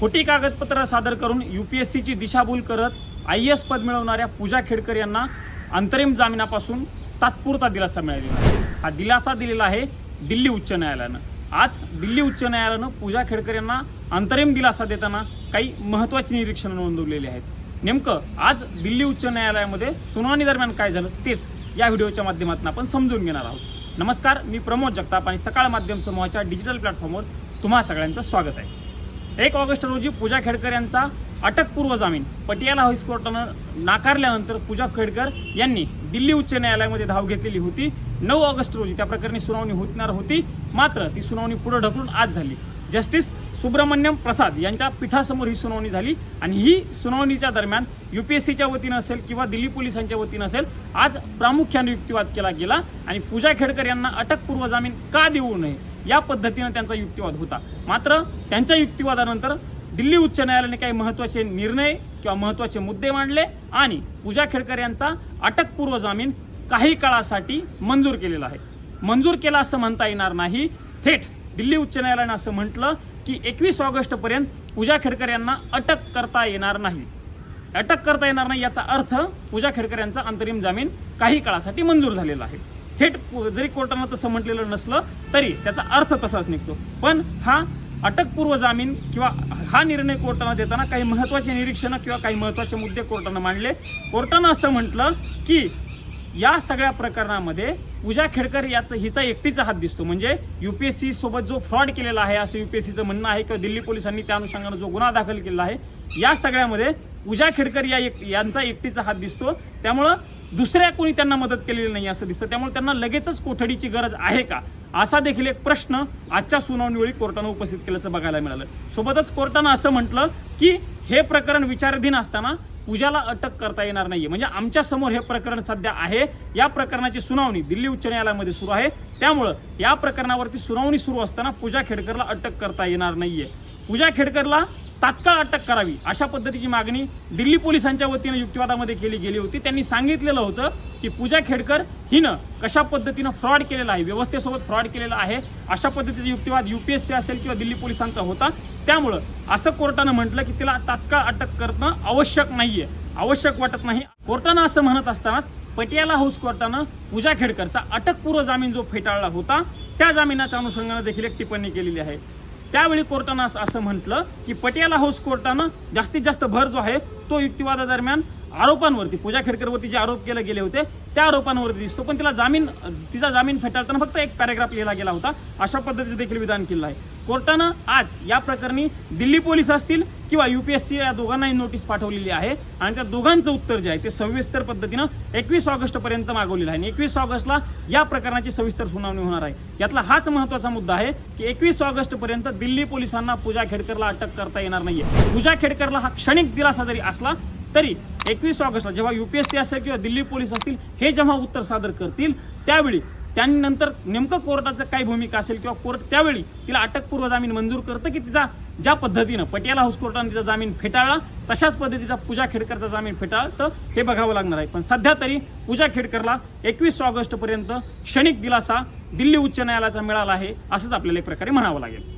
खोटी कागदपत्र सादर करून यू पी एस सीची दिशाभूल करत आय एस पद मिळवणाऱ्या पूजा खेडकर यांना अंतरिम जामिनापासून तात्पुरता दिलासा मिळालेला आहे. हा दिलासा दिलेला आहे दिल्ली उच्च न्यायालयानं. आज दिल्ली उच्च न्यायालयानं पूजा खेडकर यांना अंतरिम दिलासा देताना काही महत्त्वाची निरीक्षणं नोंदवलेली आहेत. नेमकं आज दिल्ली उच्च न्यायालयामध्ये सुनावणी दरम्यान काय झालं तेच या व्हिडिओच्या माध्यमातून आपण समजून घेणार आहोत. नमस्कार मी प्रमोद जगताप आणि सकाळ माध्यम समूहाच्या डिजिटल प्लॅटफॉर्मवर तुम्हा सगळ्यांचं स्वागत आहे. एक ऑगस्ट रोजी पूजा खेडकर यांचा अटकपूर्व जामीन. पटियाला हाऊस कोर्टानं नाकारल्यानंतर पूजा खेडकर यांनी दिल्ली उच्च न्यायालयामध्ये धाव घेतलेली होती. नऊ ऑगस्ट रोजी त्या प्रकरणी सुनावणी होणार होती. मात्र ती सुनावणी पुढे ढकलून आज झाली. जस्टिस सुब्रमण्यम प्रसाद यांच्या पीठासमोर ही सुनावणी झाली आणि ही सुनावणीच्या दरम्यान यू पी एस सीच्या वतीनं असेल किंवा दिल्ली पोलिसांच्या वतीनं असेल आज प्रामुख्याने युक्तिवाद केला गेला आणि पूजा खेडकर यांना अटकपूर्व जामीन का देऊ नये? या पद्धतीनं त्यांचा युक्तिवाद होता. मात्र त्यांच्या युक्तिवादानंतर दिल्ली उच्च न्यायालयाने काही महत्त्वाचे निर्णय किंवा महत्त्वाचे मुद्दे मांडले आणि पूजा खेडकर यांचा अटकपूर्व जामीन काही काळासाठी मंजूर केलेला आहे. मंजूर केला असं म्हणता येणार नाही. थेट दिल्ली उच्च न्यायालयानं असं म्हटलं की एकवीस ऑगस्टपर्यंत पूजा खेडकर यांना अटक करता येणार नाही. अटक करता येणार नाही याचा अर्थ पूजा खेडकर यांचा अंतरिम जामीन काही काळासाठी मंजूर झालेला आहे. थेट जरी कोर्टानं तसं म्हटलेलं नसलं तरी त्याचा अर्थ तसाच निघतो. पण हा अटकपूर्व जामीन किंवा हा निर्णय कोर्टानं देताना काही महत्त्वाचे निरीक्षणं किंवा काही महत्त्वाचे मुद्दे कोर्टानं मांडले. कोर्टानं असं म्हटलं की या सगळ्या प्रकरणामध्ये पूजा खेडकर याचं हिचा एकटीचा हात दिसतो. म्हणजे युपीएससी सोबत जो फ्रॉड केलेला आहे असं युपीएससीचं म्हणणं आहे किंवा दिल्ली पोलिसांनी त्या अनुषंगानं जो गुन्हा दाखल केला आहे या सगळ्यामध्ये पूजा खेडकर या एक यांचा एकटीचा हात दिसतो. त्यामुळं दुसऱ्या कोणी त्यांना मदत केलेली नाही असं दिसतं. त्यामुळे त्यांना लगेचच कोठडीची गरज आहे का? असा देखील एक प्रश्न आजच्या सुनावणीवेळी कोर्टानं उपस्थित केल्याचं बघायला मिळालं. सोबतच कोर्टानं असं म्हटलं की हे प्रकरण विचाराधीन असताना पूजाला अटक करता येणार नाहीये. म्हणजे आमच्यासमोर हे प्रकरण सध्या आहे. या प्रकरणाची सुनावणी दिल्ली उच्च न्यायालयामध्ये सुरू आहे. त्यामुळं या प्रकरणावरती सुनावणी सुरू असताना पूजा खेडकरला अटक करता येणार नाहीये. पूजा खेडकरला तात्काळ अटक करावी अशा पद्धतीची मागणी दिल्ली पोलिसांच्या वतीनं युक्तिवादामध्ये केली गेली होती. त्यांनी सांगितलेलं होतं की पूजा खेडकर हिनं कशा पद्धतीनं फ्रॉड केलेला आहे व्यवस्थेसोबत फ्रॉड केलेला आहे अशा पद्धतीचा युक्तिवाद युपीएससी असेल किंवा दिल्ली पोलिसांचा होता. त्यामुळं असं कोर्टानं म्हटलं की तिला तात्काळ अटक करणं आवश्यक नाहीये. आवश्यक वाटत नाही. कोर्टानं असं म्हणत असतानाच पटियाला हाऊस कोर्टानं पूजा खेडकरचा अटकपूर्व जामीन जो फेटाळला होता त्या जामिनाच्या अनुषंगानं देखील एक टिप्पणी केलेली आहे. त्यावेळी कोर्टानं असं म्हटलं की पटियाला हाऊस कोर्टानं जास्तीत जास्त भर जो आहे तो युक्तिवादादरम्यान आरोपांवरती पूजा खेडकरवरती जे आरोप केले गेले होते त्या आरोपांवरती दिसतो. पण तिला जामीन तिचा जामीन फेटाळताना फक्त एक पॅरेग्राफ लिहिला गेला होता. अशा पद्धतीचं देखील विधान केलं आहे. कोर्टानं आज या प्रकरणी दिल्ली पोलीस असतील किंवा यू पी एस सी या दोघांनाही नोटीस पाठवलेली आहे. आणि त्या दोघांचं उत्तर जे आहे ते सविस्तर पद्धतीनं एकवीस ऑगस्टपर्यंत मागवलेलं आहे. आणि एकवीस ऑगस्टला या प्रकरणाची सविस्तर सुनावणी होणार आहे. यातला हाच महत्त्वाचा मुद्दा आहे की एकवीस ऑगस्टपर्यंत दिल्ली पोलिसांना पूजा खेडकरला अटक करता येणार नाहीये. पूजा खेडकरला हा क्षणिक दिलासा जरी असला तरी एकवीस ऑगस्टला जेव्हा युपीएससी असेल किंवा दिल्ली पोलीस असतील हे जेव्हा उत्तर सादर करतील त्यावेळी त्यानंतर नेमकं कोर्टाचं काय भूमिका असेल किंवा कोर्ट त्यावेळी तिला अटकपूर्व जामीन मंजूर करतं की तिचा ज्या पद्धतीनं पटियाला हाऊस कोर्टाने तिचा जामीन फेटाळला तशाच पद्धतीचा पूजा खेडकरचा जामीन फेटाळतं हे बघावं लागणार आहे. पण सध्या तरी पूजा खेडकरला एकवीस ऑगस्टपर्यंत क्षणिक दिलासा दिल्ली उच्च न्यायालयाचा मिळाला आहे असंच आपल्याला एक प्रकारे म्हणावं लागेल.